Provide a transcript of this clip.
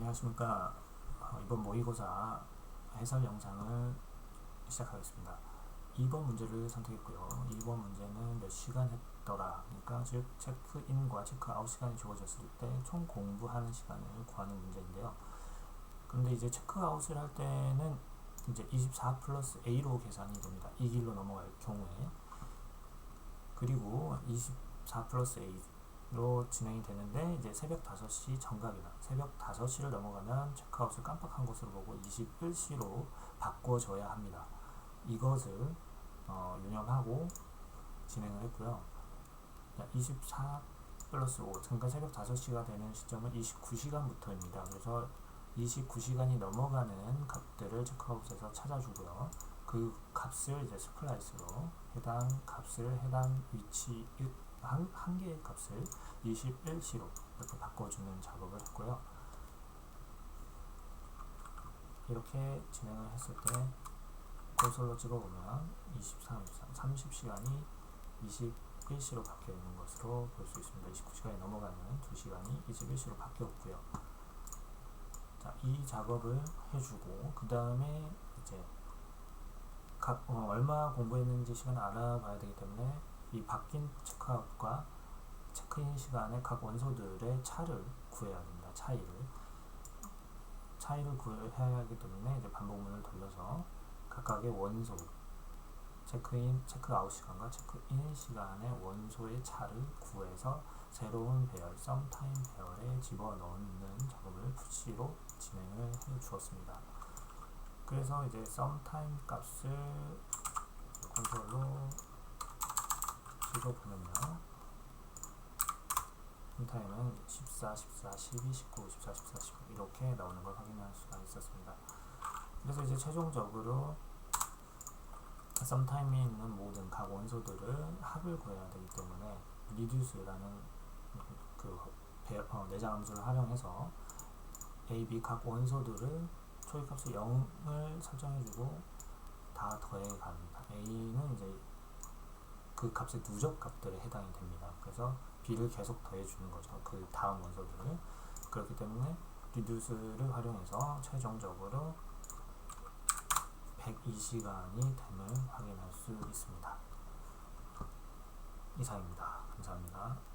안녕하십니까? 어, 이번 모의고사 해설 영상을 시작하겠습니다. 2번 문제를 선택했고요. 2번 문제는 몇 시간 했더라? 그러니까 즉 체크인과 체크아웃 시간이 주어졌을 때 총 공부하는 시간을 구하는 문제인데요. 근데 이제 체크아웃을 할 때는 이제 24 플러스 A로 계산이 됩니다. 이 길로 넘어갈 경우에. 그리고 24 플러스 A 로 진행이 되는데 이제 새벽 5시 정각이다. 새벽 5시를 넘어가면 체크아웃을 깜빡한 것으로 보고 21시로 바꿔줘야 합니다. 이것을 어, 유념하고 진행을 했고요. 24 플러스 5, 그러니까 새벽 5시가 되는 시점은 29시간부터입니다. 그래서 29시간이 넘어가는 값들을 체크아웃에서 찾아주고요. 그 값을 이제 스플라이스로 해당 값을 해당 위치 한, 한 개의 값을 21시로 이렇게 바꿔주는 작업을 했고요. 이렇게 진행을 했을 때 콘솔로 찍어보면 23, 23, 30시간이 21시로 바뀌어 있는 것으로 볼 수 있습니다. 29시간이 넘어가는 2시간이 21시로 바뀌었고요. 자, 이 작업을 해주고 그 다음에 이제 각 어, 얼마 공부했는지 시간을 알아봐야 되기 때문에 이 바뀐 체크아웃과 체크인 시간에 각 원소들의 차를 구해야 됩니다. 차이를 차이를 구해야 하기 때문에 이제 반복문을 돌려서 각각의 원소 체크인, 체크아웃 시간과 체크인 시간의 원소의 차를 구해서 새로운 배열, 썸타임 배열에 집어넣는 작업을 푸시로 진행을 해 주었습니다. 그래서 이제 썸 타임 값을 콘솔로 찍어보면요. 썸타임은 14, 14, 12, 19, 14, 14, 19 이렇게 나오는 걸 확인할 수가 있었습니다. 그래서 이제 최종적으로 썸타임에 있는 모든 각 원소들을 합을 구해야 되기 때문에 reduce라는 그 배, 어, 내장 함수를 활용해서 A, B 각 원소들을 초이값을 0을 설정해주고 다 더해 갑니다. A는 이제 그 값의 누적 값들에 해당이 됩니다. 그래서 B를 계속 더해주는 거죠. 그 다음 원소들을. 그렇기 때문에 reduce를 활용해서 최종적으로 102시간이 됨을 확인할 수 있습니다. 이상입니다. 감사합니다.